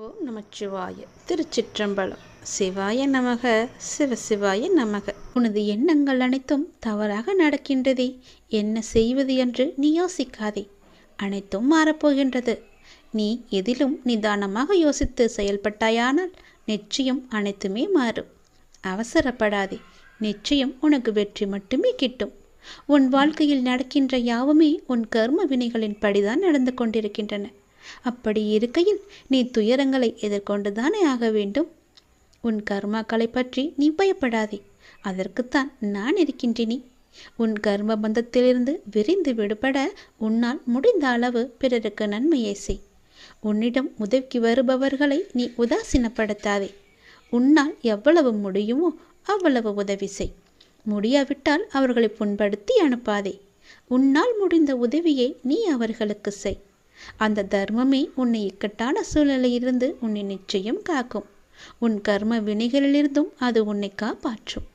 ஓம் நமச்சிவாய திருச்சிற்றம்பலம். சிவாய நமக சிவசிவாய நமக. உனது எண்ணங்கள் அனைத்தும் தவறாக நடக்கின்றதே. என்ன செய்வது என்று நீ யோசிக்காதே. அனைத்தும் மாறப்போகின்றது. நீ எதிலும் நிதானமாக யோசித்து செயல்பட்டாயானால் நிச்சயம் அனைத்துமே மாறும். அவசரப்படாதே. நிச்சயம் உனக்கு வெற்றி மட்டுமே கிட்டும். உன் வாழ்க்கையில் நடக்கின்ற யாவுமே உன் கர்ம வினைகளின் படிதான் நடந்து கொண்டிருக்கின்றன. அப்படி இருக்கையில் நீ துயரங்களை எதிர்கொண்டுதானே ஆக வேண்டும்? உன் கர்மாக்களை பற்றி நீ பயப்படாதே. அதற்குத்தான் நான் இருக்கின்றேனே. உன் கர்ம பந்தத்திலிருந்து விரிந்து விடுபட உன்னால் முடிந்த அளவு பிறருக்கு நன்மையை செய். உன்னிடம் உதவிக்கு வருபவர்களை நீ உதாசீனப்படுத்தாதே. உன்னால் எவ்வளவு முடியுமோ அவ்வளவு உதவி செய். முடியாவிட்டால் அவர்களை புண்படுத்தி அனுப்பாதே. உன்னால் முடிந்த உதவியை நீ அவர்களுக்கு செய். அந்த தர்மமே உன்னை இக்கட்டான சூழ்நிலையிலிருந்து உன்னை நிச்சயம் காக்கும். உன் கர்ம வினைகளிலிருந்தும் அது உன்னை காப்பாற்றும்.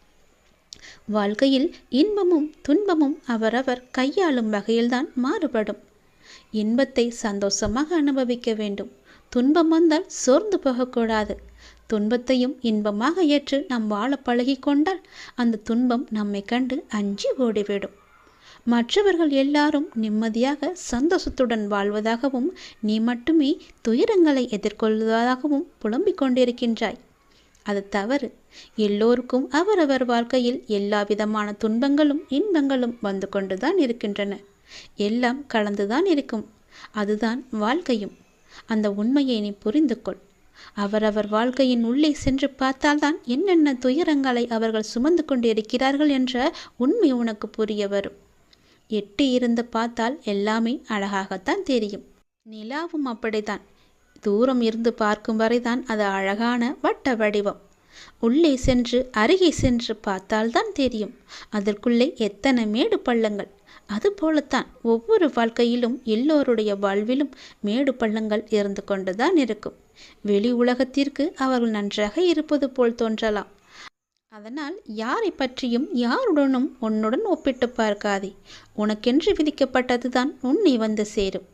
வாழ்க்கையில் இன்பமும் துன்பமும் அவரவர் கையாளும் வகையில்தான் மாறுபடும். இன்பத்தை சந்தோஷமாக அனுபவிக்க வேண்டும். துன்பம் வந்தால் சோர்ந்து போகக்கூடாது. துன்பத்தையும் இன்பமாக ஏற்று நாம் வாழ பழகி கொண்டால் அந்த துன்பம் நம்மை கண்டு அஞ்சி ஓடிவிடும். மற்றவர்கள் எல்லாரும் நிம்மதியாக சந்தோஷத்துடன் வாழ்வதாகவும் நீ மட்டுமே துயரங்களை எதிர்கொள்வதாகவும் புலம்பிக் கொண்டிருக்கின்றாய். அது தவறு. எல்லோருக்கும் அவரவர் வாழ்க்கையில் எல்லா விதமான துன்பங்களும் இன்பங்களும் வந்து கொண்டுதான் இருக்கின்றன. எல்லாம் கலந்துதான் இருக்கும். அதுதான் வாழ்க்கையும். அந்த உண்மையை நீ புரிந்து கொள். அவரவர் வாழ்க்கையின் உள்ளே சென்று பார்த்தால்தான் என்னென்ன துயரங்களை அவர்கள் சுமந்து கொண்டிருக்கிறார்கள் என்ற உண்மை உனக்கு புரிய வரும். எட்டி இருந்து பார்த்தால் எல்லாமே அழகாகத்தான் தெரியும். நிலாவும் அப்படித்தான். தூரம் இருந்து பார்க்கும் வரைதான் அது அழகான வட்ட வடிவம். உள்ளே சென்று அருகே சென்று பார்த்தால்தான் தெரியும். அதற்குள்ளே எத்தனை மேடு பள்ளங்கள். அதுபோலத்தான் ஒவ்வொரு வாழ்க்கையிலும் எல்லோருடைய வாழ்விலும் மேடு பள்ளங்கள் இருந்து கொண்டுதான் இருக்கும். வெளி உலகத்திற்கு அவர்கள் நன்றாக இருப்பது போல் தோன்றலாம். அதனால் யாரை பற்றியும் யாருடனும் உன்னுடன் ஒப்பிட்டு பார்க்காதே. உனக்கென்று விதிக்கப்பட்டதுதான் உன்னை வந்து சேரும்.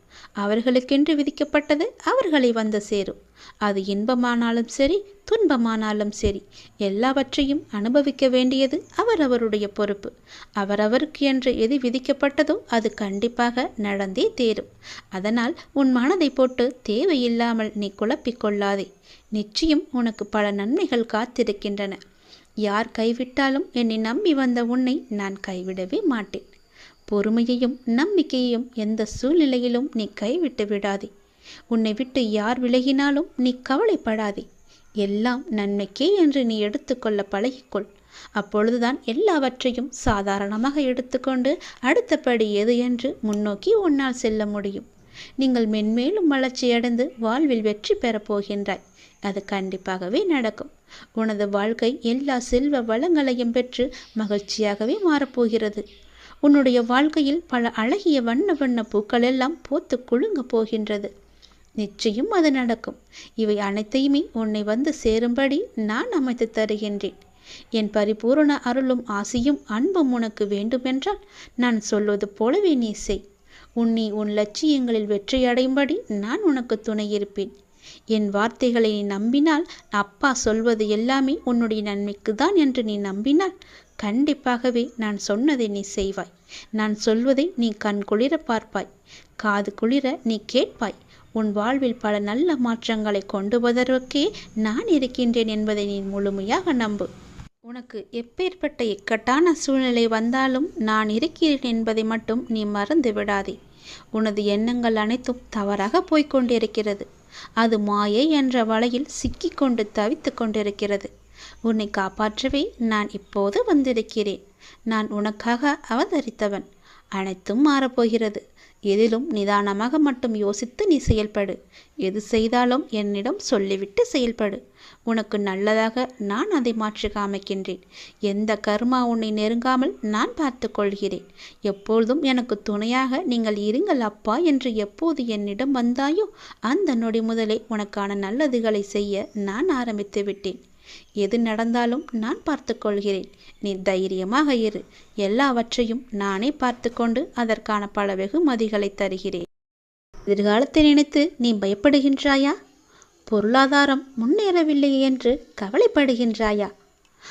அவர்களுக்கென்று விதிக்கப்பட்டது அவர்களை வந்து சேரும். அது இன்பமானாலும் சரி துன்பமானாலும் சரி எல்லாவற்றையும் அனுபவிக்க வேண்டியது அவரவருடைய பொறுப்பு. அவரவருக்கு என்று எது விதிக்கப்பட்டதோ அது கண்டிப்பாக நடந்தே தேரும். அதனால் உன் மனதை போட்டு தேவையில்லாமல் நீ குழப்பிக்கொள்ளாதே நிச்சயம் உனக்கு பல நன்மைகள் காத்திருக்கின்றன. யார் கைவிட்டாலும் என்னை நம்பி வந்த உன்னை நான் கைவிடவே மாட்டேன். பொறுமையையும் நம்பிக்கையையும் எந்த சூழ்நிலையிலும் நீ கைவிட்டு விடாதே. உன்னை விட்டு யார் விலகினாலும் நீ கவலைப்படாதே. எல்லாம் நன்மைக்கே என்று நீ எடுத்துக்கொள்ள பழகிக்கொள். அப்பொழுதுதான் எல்லாவற்றையும் சாதாரணமாக எடுத்துக்கொண்டு அடுத்தபடி எது என்று முன்னோக்கி உன்னால் செல்ல முடியும். நீங்கள் மென்மேலும் வளர்ச்சியடைந்து வாழ்வில் வெற்றி பெறப் போகின்றாய். அது கண்டிப்பாகவே நடக்கும். உனது வாழ்க்கை எல்லா செல்வ வளங்களையும் பெற்று மகிழ்ச்சியாகவே மாறப்போகிறது. உன்னுடைய வாழ்க்கையில் பல அழகிய வண்ண வண்ண பூக்கள் எல்லாம் போத்து குலுங்க போகின்றது. நிச்சயம் அது நடக்கும். இவை அனைத்தையுமே உன்னை வந்து சேரும்படி நான் அமைத்து தருகின்றேன். என் பரிபூரண அருளும் ஆசையும் அன்பும் உனக்கு வேண்டுமென்றால் நான் சொல்வது போலவே நீ செய். உன்னை உன் லட்சியங்களில் வெற்றியடையும்படி நான் உனக்கு துணை இருப்பேன். என் வார்த்தைகளை நீ நம்பினால் அப்பா சொல்வது எல்லாமே உன்னுடைய நன்மைக்கு தான் என்று நீ நம்பினால் கண்டிப்பாகவே நான் சொன்னதை நீ செய்வாய். நான் சொல்வதை நீ கண் குளிர பார்ப்பாய். காது குளிர நீ கேட்பாய். உன் வாழ்வில் பல நல்ல மாற்றங்களை கொண்டு வருவதற்கே நான் இருக்கின்றேன் என்பதை நீ முழுமையாக நம்பு. உனக்கு எப்பேற்பட்ட இக்கட்டான சூழ்நிலை வந்தாலும் நான் இருக்கிறேன் என்பதை மட்டும் நீ மறந்து விடாதே. உனது எண்ணங்கள் அனைத்தும் தவறாக போய்க்கொண்டிருக்கிறது அது மாயை என்ற வலையில் சிக்கிக்கொண்டு தவித்து கொண்டிருக்கிறது. உன்னை காப்பாற்றவே நான் இப்போது வந்திருக்கிறேன். நான் உனக்காக அவதரித்தவன். அனைத்தும் மாறப்போகிறது. எதிலும் நிதானமாக மட்டும் யோசித்து நீ செயல்படு. எது செய்தாலும் என்னிடம் சொல்லிவிட்டு செயல்படு. உனக்கு நல்லதாக நான் அதை மாற்றி காமிக்கின்றேன். எந்த கர்மா உன்னை நெருங்காமல் நான் பார்த்து கொள்கிறேன். எப்பொழுதும் எனக்கு துணையாக நீங்கள் இருங்கள் அப்பா என்று எப்போது என்னிடம் வந்தாயோ அந்த நொடி முதலே உனக்கான நல்லதுகளை செய்ய நான் ஆரம்பித்து விட்டேன். எது நடந்தாலும் நான் பார்த்து கொள்கிறேன். நீ தைரியமாக இரு. எல்லாவற்றையும் நானே பார்த்து கொண்டு அதற்கான பல வெகுமதிகளை தருகிறேன். எதிர்காலத்தை நினைத்து நீ பயப்படுகின்றாயா? பொருளாதாரம் முன்னேறவில்லை என்று கவலைப்படுகின்றாயா?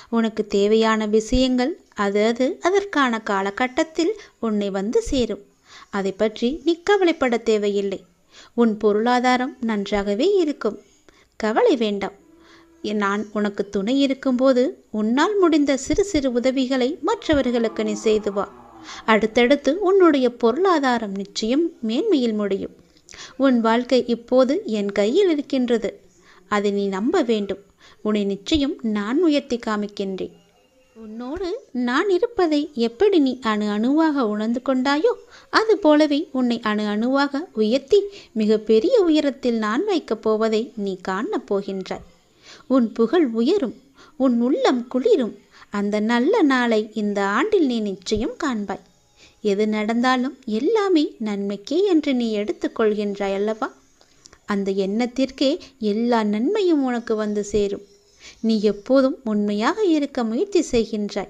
உனக்கு தேவையான விஷயங்கள் அது அது அதற்கான காலகட்டத்தில் உன்னை வந்து சேரும். அதை பற்றி நீ கவலைப்பட தேவையில்லை. உன் பொருளாதாரம் நன்றாகவே இருக்கும். கவலை வேண்டாம். நான் உனக்கு துணை இருக்கும்போது உன்னால் முடிந்த சிறு சிறு உதவிகளை மற்றவர்களுக்கு நீ செய்து வா. அடுத்தடுத்து உன்னுடைய பொருளாதாரம் நிச்சயம் மேன்மையில் முடியும். உன் வாழ்க்கை இப்போது என் கையில் இருக்கின்றது. அதை நீ நம்ப வேண்டும். உன்னை நிச்சயம் நான் உயர்த்தி காமிக்கின்றேன். உன்னோடு நான் இருப்பதை எப்படி நீ அணு அணுவாக உணர்ந்து கொண்டாயோ அது போலவே உன்னை அணு அணுவாக உயர்த்தி மிகப்பெரிய உயரத்தில் நான் வைக்கப் போவதை நீ காணப் போகின்றாய். உன் புகழ் உயரும் உன் உள்ளம் குளிரும். அந்த நல்ல நாளை இந்த ஆண்டில் நீ நிச்சயம் காண்பாய். எது நடந்தாலும் எல்லாமே நன்மைக்கே என்று நீ எடுத்துக்கொள்கின்றாய் அல்லவா? அந்த எண்ணத்திற்கே எல்லா நன்மையும் உனக்கு வந்து சேரும். நீ எப்போதும் உண்மையாக இருக்க முயற்சி செய்கின்றாய்.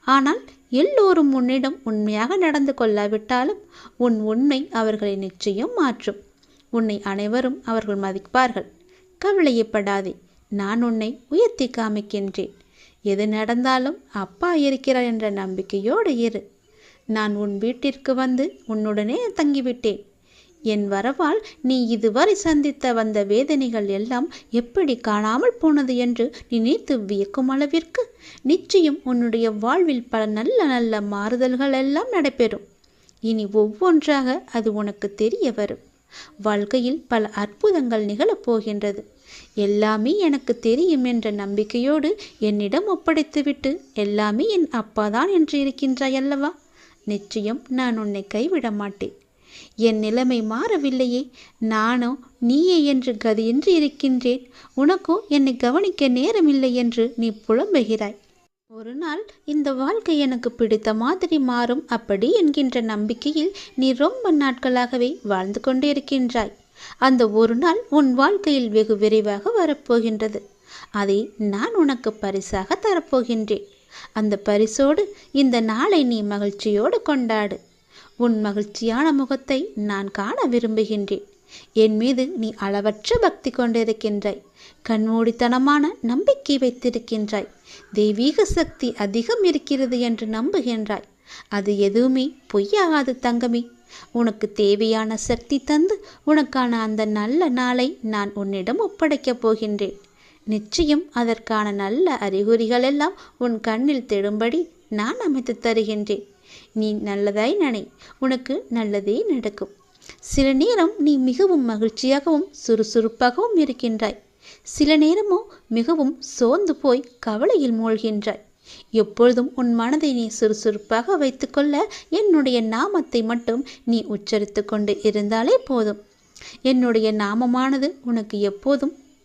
ஆனால் எல்லோரும் உன்னிடம் உண்மையாக நடந்து கொள்ளாவிட்டாலும் உன் உண்மை அவர்களை நிச்சயம் மாற்றும். உன்னை அனைவரும் அவர்கள் மதிப்பார்கள். கவலையப்படாதே நான் உன்னை உயர்த்தி காமிக்கின்றேன். எது நடந்தாலும் அப்பா இருக்கிறார் என்ற நம்பிக்கையோடு இரு. நான் உன் வீட்டிற்கு வந்து உன்னுடனே தங்கிவிட்டேன். என் வரவால் நீ இதுவரை சந்தித்த வந்த வேதனைகள் எல்லாம் எப்படி காணாமல் போனது என்று நினைத்து வியக்கும் அளவிற்கு நிச்சயம் உன்னுடைய வாழ்வில் பல நல்ல நல்ல மாறுதல்கள் எல்லாம் நடைபெறும். இனி ஒவ்வொன்றாக அது உனக்கு தெரிய வரும். வாழ்க்கையில் பல அற்புதங்கள் நிகழப் போகின்றது. எல்லாமே எனக்கு தெரியும் என்ற நம்பிக்கையோடு என்னிடம் ஒப்படைத்துவிட்டு எல்லாமே என் அப்பாதான் என்று இருக்கின்றாய் அல்லவா? நிச்சயம் நான் உன்னை கைவிட மாட்டேன் என் நிலைமை மாறவில்லையே. நானோ நீயே என்று கதியின்றி இருக்கின்றேன். உனக்கோ என்னை கவனிக்க நேரமில்லை என்று நீ புலம்புகிறாய். ஒரு நாள் இந்த வாழ்க்கை எனக்கு பிடித்த மாதிரி மாறும் அப்படி என்கின்ற நம்பிக்கையில் நீ ரொம்ப நாட்களாகவே வாழ்ந்து கொண்டே இருக்கின்றாய். அந்த ஒரு நாள் உன் வாழ்க்கையில் வெகு விரைவாக வரப்போகின்றது. அதை நான் உனக்கு பரிசாக தரப்போகின்றேன். அந்த பரிசோடு இந்த நாளை நீ மகிழ்ச்சியோடு கொண்டாடு. உன் மகிழ்ச்சியான முகத்தை நான் காண விரும்புகின்றேன். என் மீது நீ அளவற்ற பக்தி கொண்டிருக்கின்றாய். கண்மூடித்தனமான நம்பிக்கை வைத்திருக்கின்றாய். தெய்வீக சக்தி அதிகம் இருக்கிறது என்று நம்புகின்றாய். அது எதுவுமே பொய்யாகாது தங்கமே. உனக்கு தேவையான சக்தி தந்து உனக்கான அந்த நல்ல நாளை நான் உன்னிடம் ஒப்படைக்கப் போகின்றேன். நிச்சயம் அதற்கான நல்ல அறிகுறிகள் எல்லாம் உன் கண்ணில் தெடும்படி நான் அமைத்து தருகின்றேன். நீ நல்லதாய் நனை உனக்கு நல்லதே நடக்கும். சில நேரம் நீ மிகவும் மகிழ்ச்சியாகவும் சுறுசுறுப்பாகவும் இருக்கின்றாய். சில நேரமோ மிகவும் சோர்ந்து போய் கவலையில் மூழ்கின்றாய். எப்பொழுதும் உன் மனதை நீ சுறுசுறுப்பாக வைத்துக்கொள்ள என்னுடைய நாமத்தை மட்டும் நீ உச்சரித்து கொண்டு இருந்தாலே போதும். என்னுடைய நாமமானது உனக்கு எப்போதும்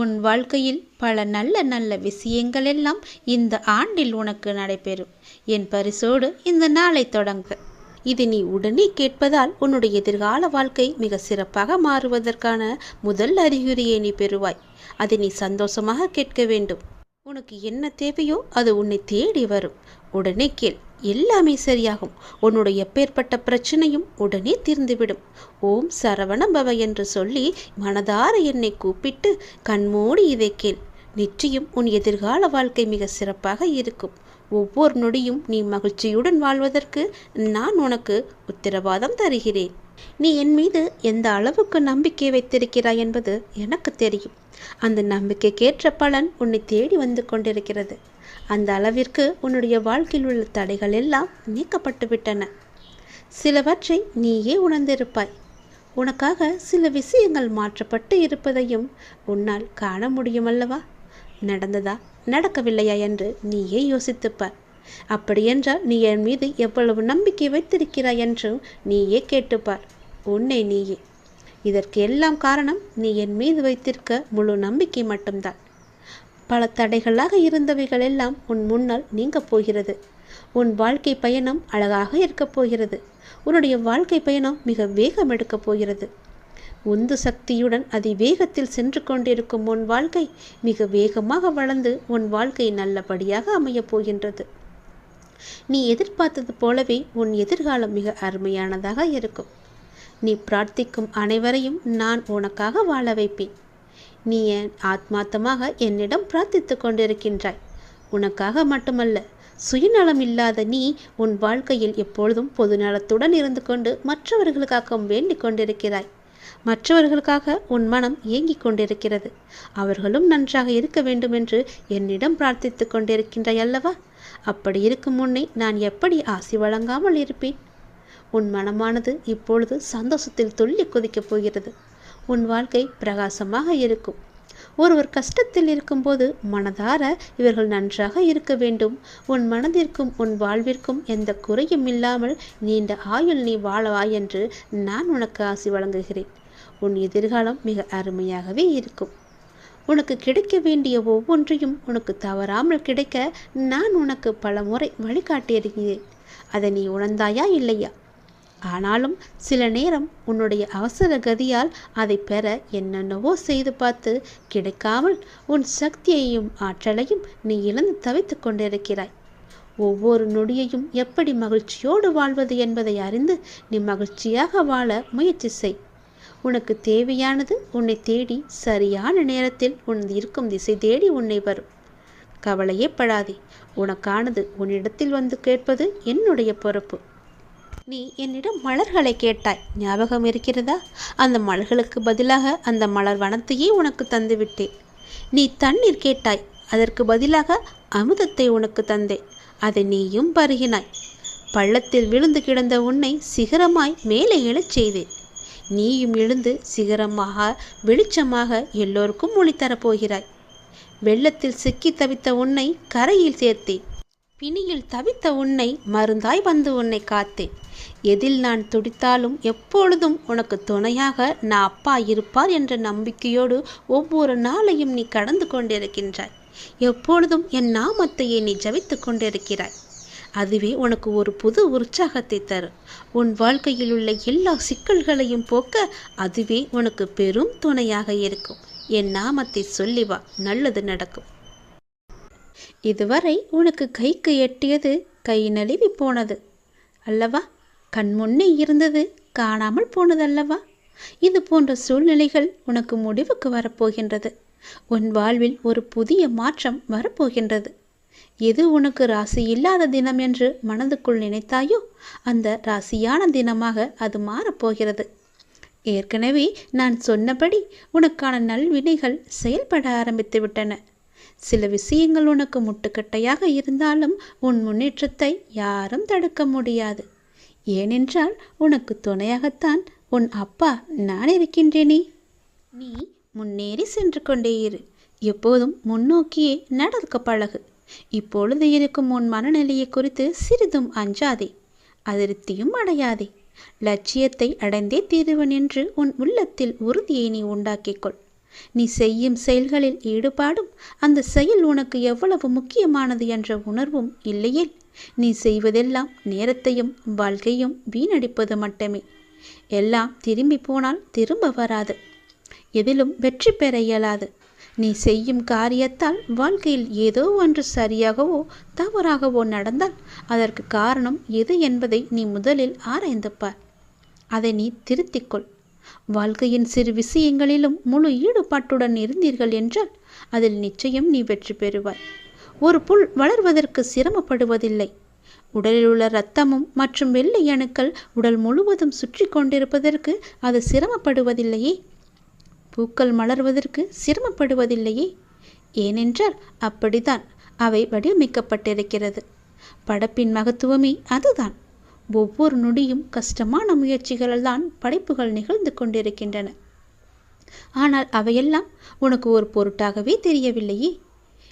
உன் வாழ்க்கையில் பல நல்ல நல்ல விஷயங்கள் எல்லாம் இந்த ஆண்டில் உனக்கு நடைபெறும். என் பரிசோடு இந்த நாளை தொடங்க. இது நீ உடனே கேட்பதால் உன்னுடைய எதிர்கால வாழ்க்கை மிக சிறப்பாக மாறுவதற்கான முதல் அறிகுறியை நீ பெறுவாய். அதை நீ சந்தோஷமாக கேட்க வேண்டும். உனக்கு என்ன தேவையோ அது உன்னை தேடி வரும். உடனே கேள். எல்லாமே சரியாகும். உன்னுடைய எப்பேற்பட்ட பிரச்சனையும் உடனே தீர்ந்துவிடும். ஓம் சரவண பவ என்று சொல்லி மனதார என்னை கூப்பிட்டு கண்மூடி இதை கேள் நிச்சயம் உன் எதிர்கால வாழ்க்கை மிக சிறப்பாக இருக்கும். ஒவ்வொரு நொடியும் நீ மகிழ்ச்சியுடன் வாழ்வதற்கு நான் உனக்கு உத்தரவாதம் தருகிறேன். நீ என் மீது எந்த அளவுக்கு நம்பிக்கை வைத்திருக்கிறாய் என்பது எனக்கு தெரியும். அந்த நம்பிக்கைக்கேற்ற பலன் உன்னை தேடி வந்து கொண்டிருக்கிறது. அந்த அளவிற்கு உன்னுடைய வாழ்க்கையில் உள்ள தடைகள் எல்லாம் நீக்கப்பட்டு விட்டன. சிலவற்றை நீயே உணர்ந்திருப்பாய். உனக்காக சில விஷயங்கள் மாற்றப்பட்டு இருப்பதையும் உன்னால் காண முடியுமல்லவா? நடந்ததா? நடக்கவில்லையா என்று நீயே யோசித்துப்பார். அப்படியென்றால் நீ என் மீது எவ்வளவு நம்பிக்கை வைத்திருக்கிறாய் என்றும் நீயே கேட்டுப்பார். உன்னை நீயே. இதற்கு எல்லாம் காரணம் நீ என் மீது வைத்திருக்க முழு நம்பிக்கை மட்டும்தான். பல தடைகளாக இருந்தவைகள் எல்லாம் உன் முன்னால் நீங்கப் போகிறது. உன் வாழ்க்கை பயணம் அழகாக இருக்கப் போகிறது. உன்னுடைய வாழ்க்கை பயணம் மிக வேகம் எடுக்கப் போகிறது. உந்து சக்தியுடன் அதி வேகத்தில் சென்று கொண்டிருக்கும் உன் வாழ்க்கை மிக வேகமாக வளர்ந்து உன் வாழ்க்கை நல்லபடியாக அமையப் போகின்றது. நீ எதிர்பார்த்தது போலவே உன் எதிர்காலம் மிக அருமையானதாக இருக்கும். நீ பிரார்த்திக்கும் அனைவரையும் நான் உனக்காக வாழ வைப்பேன். நீ என் ஆத்மார்த்தமாக என்னிடம் பிரார்த்தித்து கொண்டிருக்கின்றாய்? உனக்காக மட்டுமல்ல சுயநலம் இல்லாத நீ உன் வாழ்க்கையில் எப்பொழுதும் பொதுநலத்துடன் இருந்து கொண்டு மற்றவர்களுக்காகவும் வேண்டிக் கொண்டிருக்கிறாய். மற்றவர்களுக்காக உன் மனம் ஏங்கிக் கொண்டிருக்கிறது. அவர்களும் நன்றாக இருக்க வேண்டும் என்று என்னிடம் பிரார்த்தித்து கொண்டிருக்கின்றாய் அல்லவா? அப்படி இருக்கும் முன்னே நான் எப்படி ஆசி வழங்காமல் இருப்பேன்? உன் மனமானது இப்பொழுது சந்தோஷத்தில் துள்ளி குதிக்கப் போகிறது. உன் வாழ்க்கை பிரகாசமாக இருக்கும். ஒருவர் கஷ்டத்தில் இருக்கும்போது மனதார இவர்கள் நன்றாக இருக்க வேண்டும். உன் மனதிற்கும் உன் வாழ்விற்கும் எந்த குறையும் இல்லாமல் நீண்ட ஆயுள் நீ வாழவா என்று நான் உனக்கு ஆசி வழங்குகிறேன். உன் எதிர்காலம் மிக அருமையாகவே இருக்கும். உனக்கு கிடைக்க வேண்டிய ஒவ்வொன்றையும் உனக்கு தவறாமல் கிடைக்க நான் உனக்கு பல முறை வழிகாட்டியிருக்கிறேன் அதை நீ உணர்ந்தாயா இல்லையா? ஆனாலும் சில நேரம் உன்னுடைய அவசர கதியால் அதை பெற என்னென்னவோ செய்து பார்த்து கிடைக்காமல் உன் சக்தியையும் ஆற்றலையும் நீ இழந்து தவித்து கொண்டிருக்கிறாய். ஒவ்வொரு நொடியையும் எப்படி மகிழ்ச்சியோடு வாழ்வது என்பதை அறிந்து நீ மகிழ்ச்சியாக வாழ முயற்சி செய். உனக்கு தேவையானது உன்னை தேடி சரியான நேரத்தில் உன் இருக்கும் திசை தேடி உன்னை வரும். கவலையே படாதே. உனக்கானது உன்னிடத்தில் வந்து கேட்பது என்னுடைய பொறுப்பு. நீ என்னிடம் மலர்களை கேட்டாய். ஞாபகம் இருக்கிறதா? அந்த மலர்களுக்கு பதிலாக அந்த மலர் வனத்தையே உனக்கு தந்துவிட்டேன். நீ தண்ணீர் கேட்டாய். அதற்கு பதிலாக அமுதத்தை உனக்கு தந்தேன். அதை நீயும் பருகினாய். பள்ளத்தில் விழுந்து கிடந்த உன்னை சிகரமாய் மேலே எழச் செய்தேன். நீயும் எழுந்து சிகரமாக வெளிச்சமாக எல்லோருக்கும் ஒளி தரப்போகிறாய் வெள்ளத்தில் சிக்கி தவித்த உன்னை கரையில் சேர்த்தேன். பிணியில் தவித்த உன்னை மருந்தாய் வந்து உன்னை காத்தேன். எதில் நான் துடித்தாலும் எப்பொழுதும் உனக்கு துணையாக நான் அப்பா இருப்பார் என்ற நம்பிக்கையோடு ஒவ்வொரு நாளையும் நீ கடந்து கொண்டிருக்கின்றாய். எப்பொழுதும் என் நாமத்தையே நீ ஜபித்து கொண்டிருக்கிறாய். அதுவே உனக்கு ஒரு புது உற்சாகத்தை தரும். உன் வாழ்க்கையில் உள்ள எல்லா சிக்கல்களையும் போக்க அதுவே உனக்கு பெரும் துணையாக இருக்கும். என் நாமத்தை சொல்லி வா நல்லது நடக்கும். இதுவரை உனக்கு கைக்கு எட்டியது கை நழுவி போனது. அல்லவா? கண்முன்னே இருந்தது காணாமல் போனதல்லவா? இது போன்ற சூழ்நிலைகள் உனக்கு முடிவுக்கு வரப்போகின்றது. உன் வாழ்வில் ஒரு புதிய மாற்றம் வரப்போகின்றது. எது உனக்கு ராசி இல்லாத தினம் என்று மனதுக்குள் நினைத்தாயோ அந்த ராசியான தினமாக அது மாறப்போகிறது. ஏற்கனவே நான் சொன்னபடி உனக்கான நல்வினைகள் செயல்பட ஆரம்பித்து விட்டன சில விஷயங்கள் உனக்கு முட்டுக்கட்டையாக இருந்தாலும் உன் முன்னேற்றத்தை யாரும் தடுக்க முடியாது. ஏனென்றால் உனக்கு துணையாகத்தான் உன் அப்பா நான் இருக்கின்றேனே. நீ முன்னேறி சென்று கொண்டே இரு. எப்போதும் முன்னோக்கியே நடக்க பழகு. இப்பொழுது இருக்கும் உன் மனநிலையை குறித்து சிறிதும் அஞ்சாதே. அதிருப்தியும் அடையாதே. லட்சியத்தை அடைந்தே தீருவன் என்று உன் உள்ளத்தில் உறுதியை நீ உண்டாக்கிக்கொள் நீ செய்யும் செயல்களில் ஈடுபாடும் அந்த செயல் உனக்கு எவ்வளவு முக்கியமானது என்ற உணர்வும் இல்லையே. நீ செய்வதெல்லாம் நேரத்தையும் வாழ்க்கையும் வீணடிப்பது மட்டுமே. எல்லாம் திரும்பி போனால் திரும்ப வராது. எதிலும் வெற்றி பெற இயலாது. நீ செய்யும் காரியத்தால் வாழ்க்கையில் ஏதோ ஒன்று சரியாகவோ தவறாகவோ நடந்தால் அதற்கு காரணம் எது என்பதை நீ முதலில் ஆராய்ந்து பார். அதை நீ திருத்திக்கொள் வாழ்க்கையின் சிறு விஷயங்களிலும் முழு ஈடுபாட்டுடன் இருந்தீர்கள் என்றால் அதில் நிச்சயம் நீ வெற்றி பெறுவாய். ஒரு புல் வளர்வதற்கு சிரமப்படுவதில்லை. உடலில் உள்ள இரத்தமும் மற்றும் வெள்ளை அணுக்கள் உடல் முழுவதும் சுற்றி கொண்டிருப்பதற்கு அது சிரமப்படுவதில்லையே. பூக்கள் மலர்வதற்கு சிரமப்படுவதில்லையே. ஏனென்றால் அப்படித்தான் அவை வடிவமைக்கப்பட்டிருக்கிறது. படைப்பின் மகத்துவமே அதுதான். ஒவ்வொரு நொடியும் கஷ்டமான முயற்சிகளால் தான் படைப்புகள் நிகழ்ந்து கொண்டிருக்கின்றன. ஆனால் அவையெல்லாம் உனக்கு ஒரு பொருட்டாகவே தெரியவில்லையே.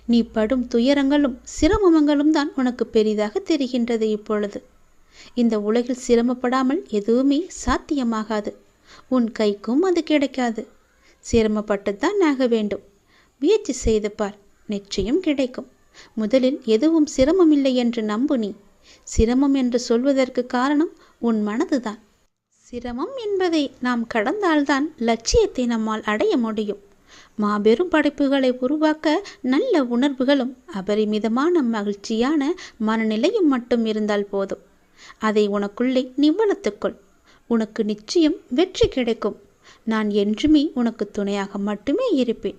நீ படும் துயரங்களும் சிரமங்களும் தான் உனக்கு பெரிதாக தெரிகின்றது இப்பொழுது. இந்த உலகில் சிரமப்படாமல் எதுவுமே சாத்தியமாகாது. உன் கைக்கும் அது கிடைக்காது. சிரமப்பட்டுத்தான் ஆக வேண்டும். முயற்சி செய்து பார். நிச்சயம் கிடைக்கும். முதலில் எதுவும் சிரமமில்லை என்று நம்பு நீ. சிரமம் என்று சொல்வதற்கு காரணம் உன் மனதுதான். சிரமம் என்பதை நாம் கடந்தால்தான் லட்சியத்தை நம்மால் அடைய முடியும். மாபெரும் படைப்புகளை உருவாக்க நல்ல உணர்வுகளும் அபரிமிதமான மகிழ்ச்சியான மனநிலையும் மட்டும் இருந்தால் போதும். அதை உனக்குள்ளே நீ வளர்த்துக்கொள் உனக்கு நிச்சயம் வெற்றி கிடைக்கும். நான் என்றுமே உனக்கு துணையாக மட்டுமே இருப்பேன்.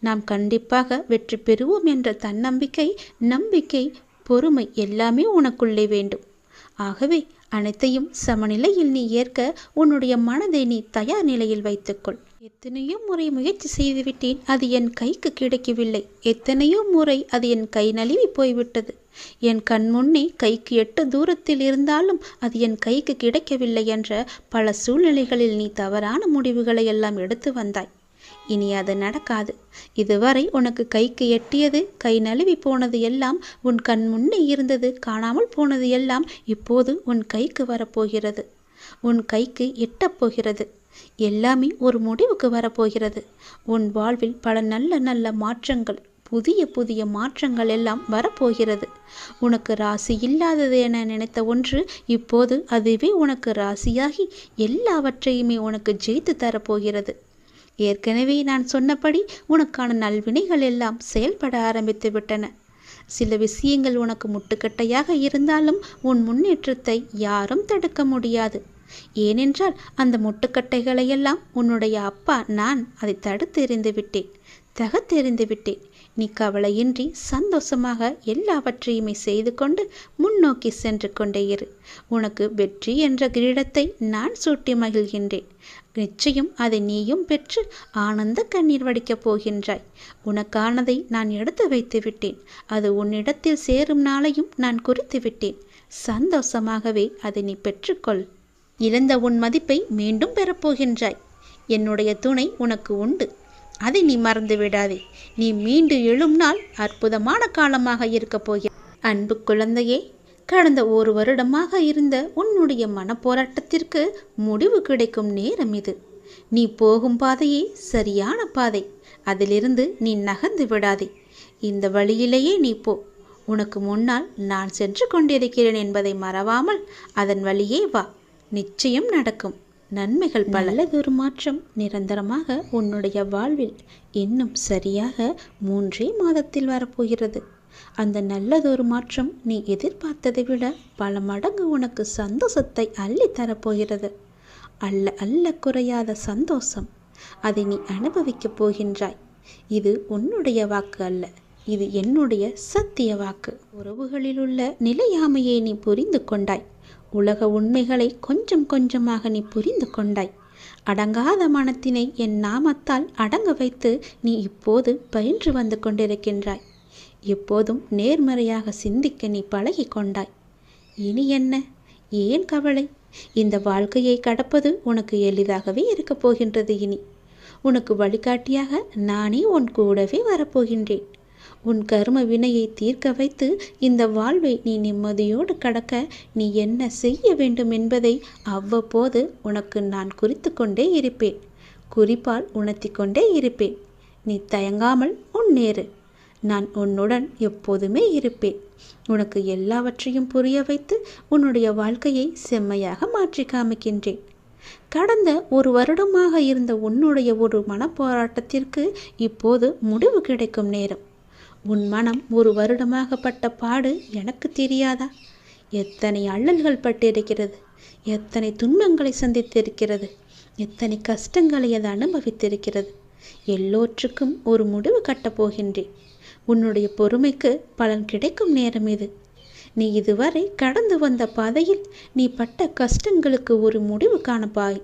நாம் கண்டிப்பாக வெற்றி பெறுவோம் என்ற தன்னம்பிக்கை நம்பிக்கை பொறுமை எல்லாமே உனக்குள்ளே வேண்டும். ஆகவே அனைத்தையும் சமநிலையில் நீ ஏற்க உன்னுடைய மனதை நீ தயார் நிலையில் வைத்துக்கொள். எத்தனையோ முறை முயற்சி செய்துவிட்டேன் அது என் கைக்கு கிடைக்கவில்லை. எத்தனையோ முறை அது என் கை நழுவி போய்விட்டது. என் கண் முன்னே கைக்கு எட்டு தூரத்தில் இருந்தாலும் அது என் கைக்கு கிடைக்கவில்லை என்ற பல சூழ்நிலைகளில் நீ தவறான முடிவுகளை எல்லாம் எடுத்து வந்தாய். இனி அது நடக்காது. இதுவரை உனக்கு கைக்கு எட்டியது கை நழுவி போனது எல்லாம் உன் கண் முன்னே இருந்தது காணாமல் போனது எல்லாம் இப்போது உன் கைக்கு வரப்போகிறது. உன் கைக்கு எட்டப் போகிறது. எல்லாமே ஒரு முடிவுக்கு வரப்போகிறது. உன் வாழ்வில் பல நல்ல நல்ல மாற்றங்கள் புதிய புதிய மாற்றங்கள் எல்லாம் வரப்போகிறது. உனக்கு ராசி இல்லாதது என நினைத்த ஒன்று இப்போது அதுவே உனக்கு ராசியாகி எல்லாவற்றையுமே உனக்கு ஜெயித்து தரப்போகிறது. ஏற்கனவே நான் சொன்னபடி உனக்கான நல்வினைகள் எல்லாம் செயல்பட ஆரம்பித்து விட்டன. சில விஷயங்கள் உனக்கு முட்டுக்கட்டையாக இருந்தாலும் உன் முன்னேற்றத்தை யாரும் தடுக்க முடியாது. ஏனென்றால் அந்த முட்டுக்கட்டைகளையெல்லாம் உன்னுடைய அப்பா நான் அதை தடுத்து எறிந்து விட்டேன். தகத்தெறிந்து விட்டேன். நீ கவலையின்றி சந்தோஷமாக எல்லாவற்றையுமே செய்து கொண்டு முன்னோக்கி சென்று கொண்டே இரு. உனக்கு வெற்றி என்ற கிரீடத்தை நான் சூட்டி மகிழ்கின்றேன். நிச்சயம் அதை நீயும் பெற்று ஆனந்த கண்ணீர் வடிக்கப் போகின்றாய். உனக்கானதை நான் எடுத்து வைத்து விட்டேன். அது உன்னிடத்தில் சேரும் நாளையும் நான் குறித்து விட்டேன். சந்தோஷமாகவே அதை நீ பெற்றுக்கொள். இழந்த உன் மதிப்பை மீண்டும் பெறப்போகின்றாய் என்னுடைய துணை உனக்கு உண்டு. அதை நீ மறந்து விடாதே. நீ மீண்டு எழும் நாள் அற்புதமான காலமாக இருக்கப் போகிற அன்பு குழந்தையே கடந்த ஒரு வருடமாக இருந்த உன்னுடைய மனப்போராட்டத்திற்கு முடிவு கிடைக்கும் நேரம் இது. நீ போகும் பாதையே சரியான பாதை. அதிலிருந்து நீ நகர்ந்து விடாதே. இந்த வழியிலேயே நீ போ. உனக்கு முன்னால் நான் சென்று கொண்டிருக்கிறேன் என்பதை மறவாமல் அதன் வழியே வா. நிச்சயம் நடக்கும். நன்மைகள் பலதொரு மாற்றம் நிரந்தரமாக உன்னுடைய வாழ்வில் இன்னும் சரியாக மூன்றே மாதத்தில் வரப்போகிறது. அந்த நல்லதொரு மாற்றம் நீ எதிர்பார்த்ததை விட பல மடங்கு உனக்கு சந்தோஷத்தை அள்ளி தரப்போகிறது. அல்ல அல்ல குறையாத சந்தோஷம். அதை நீ அனுபவிக்கப் போகின்றாய். இது உன்னுடைய வாக்கு அல்ல. இது என்னுடைய சத்திய வாக்கு. உறவுகளில் உள்ள நிலையாமையை நீ புரிந்து கொண்டாய். உலக உண்மைகளை கொஞ்சம் கொஞ்சமாக நீ புரிந்து கொண்டாய். அடங்காத மனத்தினை என் நாமத்தால் அடங்க வைத்து நீ இப்போது பயின்று வந்து கொண்டிருக்கின்றாய். எப்போதும் நேர்மறையாக சிந்திக்க நீ பழகி கொண்டாய் இனி என்ன? ஏன் கவலை? இந்த வாழ்க்கையை கடப்பது உனக்கு எளிதாகவே இருக்கப் போகின்றது இனி. உனக்கு வழிகாட்டியாக நானே உன் கூடவே வரப்போகின்றேன். உன் கரும வினையை தீர்க்க வைத்து இந்த வாழ்வை நீ நிம்மதியோடு கடக்க நீ என்ன செய்ய வேண்டும் என்பதை அவ்வப்போது உனக்கு நான் குறித்து கொண்டே இருப்பேன். குறிப்பால் உணர்த்தி கொண்டே இருப்பேன். நீ தயங்காமல் உன்னேறு நான் உன்னுடன் எப்போதுமே இருப்பேன். உனக்கு எல்லாவற்றையும் புரிய வைத்து உன்னுடைய வாழ்க்கையை செம்மையாக மாற்றி காமிக்கின்றேன். கடந்த ஒரு வருடமாக இருந்த உன்னுடைய ஒரு மனப்போராட்டத்திற்கு இப்போது முடிவு கிடைக்கும் நேரம். உன் மனம் ஒரு வருடமாக பட்ட பாடு எனக்கு தெரியாதா? எத்தனை அல்லல்கள் பட்டிருக்கிறது? எத்தனை துன்பங்களை சந்தித்திருக்கிறது? எத்தனை கஷ்டங்களை அது அனுபவித்திருக்கிறது? எல்லோற்றுக்கும் ஒரு முடிவு கட்டப் போகின்றேன். உன்னுடைய பொறுமைக்கு பலன் கிடைக்கும் நேரம் இது. நீ இதுவரை கடந்து வந்த பாதையில் நீ பட்ட கஷ்டங்களுக்கு ஒரு முடிவு காணப்பாய்.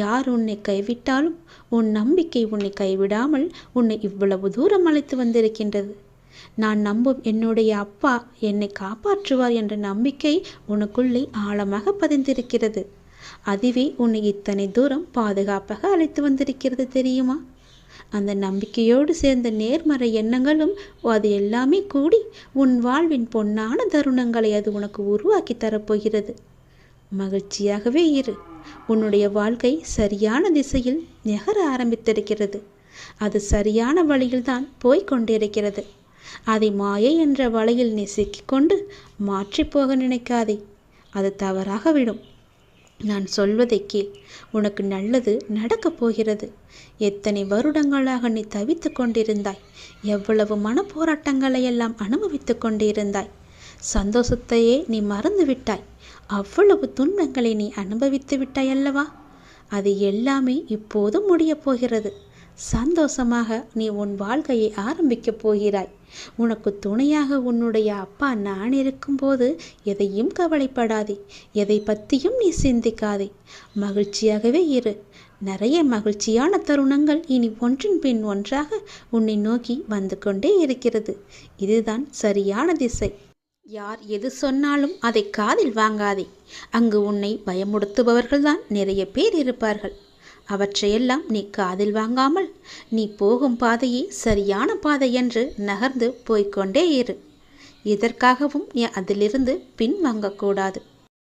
யார் உன்னை கைவிட்டாலும் உன் நம்பிக்கை உன்னை கைவிடாமல் உன்னை இவ்வளவு தூரம் அழைத்து வந்திருக்கின்றது. நான் நம்பும் என்னுடைய அப்பா என்னை காப்பாற்றுவார் என்ற நம்பிக்கை உனக்குள்ளே ஆழமாக பதிந்திருக்கிறது. அதுவே உன்னை இத்தனை தூரம் பாதுகாப்பாக அழைத்து வந்திருக்கிறது தெரியுமா? அந்த நம்பிக்கையோடு சேர்ந்த நேர்மறை எண்ணங்களும் அது எல்லாமே கூடி உன் வாழ்வின் பொன்னான தருணங்களை அது உனக்கு உருவாக்கி தரப்போகிறது. மகிழ்ச்சியாகவே இரு. உன்னுடைய வாழ்க்கை சரியான திசையில் நிகர ஆரம்பித்திருக்கிறது. அது சரியான வழியில்தான் போய்கொண்டிருக்கிறது அதை மாயை என்ற வலையில் நீ சிக்கிக்கொண்டு மாற்றிப் போக நினைக்காதே. அது தவறாக விடும். நான் சொல்வதை கேள். உனக்கு நல்லது நடக்கப் போகிறது. எத்தனை வருடங்களாக நீ தவித்து கொண்டிருந்தாய். எவ்வளவு மனப்போராட்டங்களை எல்லாம் அனுபவித்து கொண்டிருந்தாய். சந்தோஷத்தையே நீ மறந்து விட்டாய். அவ்வளவு துன்பங்களை நீ அனுபவித்து விட்டாய் அல்லவா? அது எல்லாமே இப்போது முடியப் போகிறது. சந்தோஷமாக நீ உன் வாழ்க்கையை ஆரம்பிக்கப் போகிறாய். உனக்கு துணையாக உன்னுடைய அப்பா நான் இருக்கும்போது எதையும் கவலைப்படாதே. எதை பற்றியும் நீ சிந்திக்காதே. மகிழ்ச்சியாகவே இரு. நிறைய மகிழ்ச்சியான தருணங்கள் இனி ஒன்றின் பின் ஒன்றாக உன்னை நோக்கி வந்து கொண்டே இருக்கிறது. இதுதான் சரியான திசை. யார் எது சொன்னாலும் அதை காதில் வாங்காதே. அங்கு உன்னை பயமுடுத்துபவர்கள்தான் நிறைய பேர் இருப்பார்கள். அவற்றையெல்லாம் நீ காதில் வாங்காமல் நீ போகும் பாதையே சரியான பாதை என்று நகர்ந்து போய்க்கொண்டே இரு. எதற்காகவும் நீ அதிலிருந்து பின் வாங்கக்கூடாது